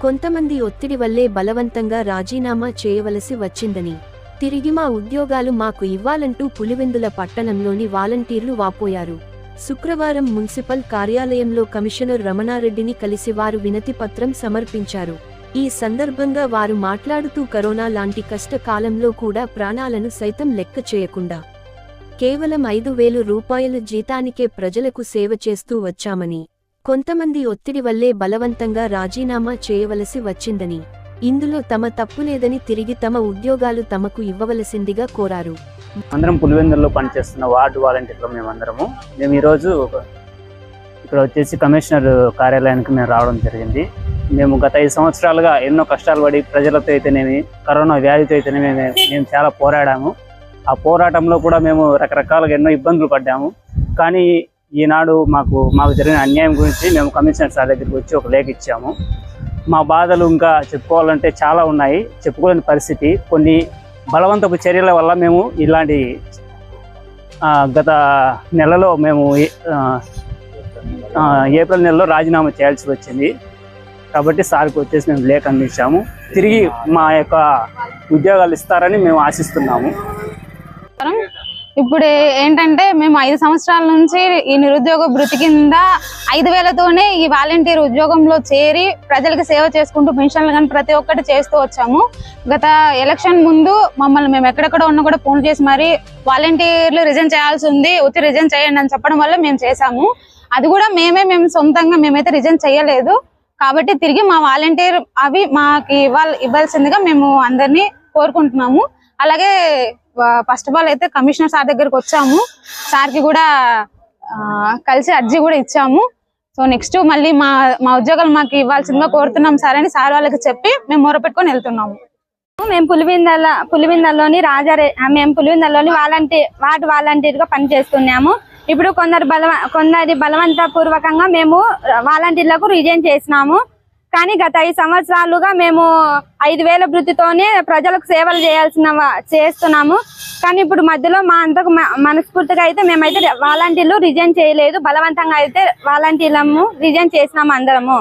కొంతమంది ఒత్తిడి వల్లే బలవంతంగా రాజీనామా చేయవలసి వచ్చిందని తిరిగి మా ఉద్యోగాలు మాకు ఇవ్వాలంటూ పులివెందుల పట్టణంలోని వాలంటీర్లు వాపోయారు. శుక్రవారం మున్సిపల్ కార్యాలయంలో కమిషనర్ రమణారెడ్డిని కలిసి వారు వినతి పత్రం సమర్పించారు. ఈ సందర్భంగా వారు మాట్లాడుతూ కరోనా లాంటి కష్టకాలంలో కూడా ప్రాణాలను సైతం లెక్క చేయకుండా కేవలం ఐదు వేలు రూపాయల జీతానికే ప్రజలకు సేవ చేస్తూ వచ్చామని కొంతమంది ఒత్తిడి వల్లే బలవంతంగా రాజీనామా చేయవలసి వచ్చిందని ఇందులో తమ తప్పు లేదని తిరిగి తమ ఉద్యోగాలు తమకు ఇవ్వవలసిందిగా కోరారు. అందరం పులివెందుల్లో పనిచేస్తున్న వార్డు వాలంటీర్లు మేమందరము. మేము ఈరోజు ఇక్కడ వచ్చేసి కమిషనర్ కార్యాలయానికి మేము రావడం జరిగింది. మేము గత ఐదు సంవత్సరాలుగా ఎన్నో కష్టాలు పడి ప్రజలతో అయితేనేమి కరోనా వ్యాధితో అయితేనేమి మేము చాలా పోరాడాము. ఆ పోరాటంలో కూడా మేము రకరకాలుగా ఎన్నో ఇబ్బందులు పడ్డాము. కానీ ఈనాడు మాకు మాకు జరిగిన అన్యాయం గురించి మేము కమిషనర్ సార్ దగ్గరికి వచ్చి ఒక లేఖ ఇచ్చాము. మా బాధలు ఇంకా చెప్పుకోవాలంటే చాలా ఉన్నాయి. చెప్పుకోలేని పరిస్థితి. కొన్ని బలవంతపు చర్యల వల్ల మేము ఇలాంటి గత నెలలో మేము ఏ- ఏప్రిల్ నెలలో రాజీనామా చేయాల్సి వచ్చింది. కాబట్టి సార్కి వచ్చేసి మేము లేఖ అందించాము. తిరిగి మా యొక్క ఉద్యోగాలు ఇస్తారని మేము ఆశిస్తున్నాము. ఇప్పుడు ఏంటంటే మేము ఐదు సంవత్సరాల నుంచి ఈ నిరుద్యోగ భృతి కింద ఐదు వేలతోనే ఈ వాలంటీర్ ఉద్యోగంలో చేరి ప్రజలకు సేవ చేసుకుంటూ పెన్షన్లు కానీ ప్రతి ఒక్కటి చేస్తూ వచ్చాము. గత ఎలక్షన్ ముందు మమ్మల్ని మేము ఎక్కడెక్కడ ఉన్నా కూడా ఫోన్ చేసి మరి వాలంటీర్లు రిజైన్ చేయాల్సి ఉంది వచ్చి రిజైన్ చేయండి అని చెప్పడం వల్ల మేము చేసాము అది కూడా మేమే మేము సొంతంగా మేమైతే రిజైన్ చేయలేదు. కాబట్టి తిరిగి మా వాలంటీర్ అవి మాకు ఇవ్వాలి ఇవ్వాల్సిందిగా మేము అందరినీ కోరుకుంటున్నాము. అలాగే ఫస్ట్ ఆఫ్ ఆల్ అయితే కమిషనర్ సార్ దగ్గరకు వచ్చాము. సార్కి కూడా కలిసి అర్జీ కూడా ఇచ్చాము. సో నెక్స్ట్ మళ్ళీ మా మా ఉద్యోగాలు మాకు ఇవ్వాల్సిందిగా కోరుతున్నాం సార్ అని సార్ వాళ్ళకి చెప్పి మేము మొరపెట్టుకొని వెళ్తున్నాము. మేము పులివిందల పులివిందల్లోని రాజారే మేము పులివిందల్లోని వాలంటీ వార్డు వాలంటీర్గా పనిచేస్తున్నాము. ఇప్పుడు కొందరు బలవ కొందరి బలవంత పూర్వకంగా మేము వాలంటీర్లకు రిజైన్ చేసినాము. కానీ గత ఐదు సంవత్సరాలుగా మేము ఐదు వేల వృత్తితోనే ప్రజలకు సేవలు చేయాల్సిన చేస్తున్నాము. కానీ ఇప్పుడు మధ్యలో మా అంతకు మనస్ఫూర్తిగా అయితే మేమైతే వాలంటీర్లు రిజైన్ చేయలేదు. బలవంతంగా అయితే వాలంటీర్లము రిజైన్ చేసినాము అందరము.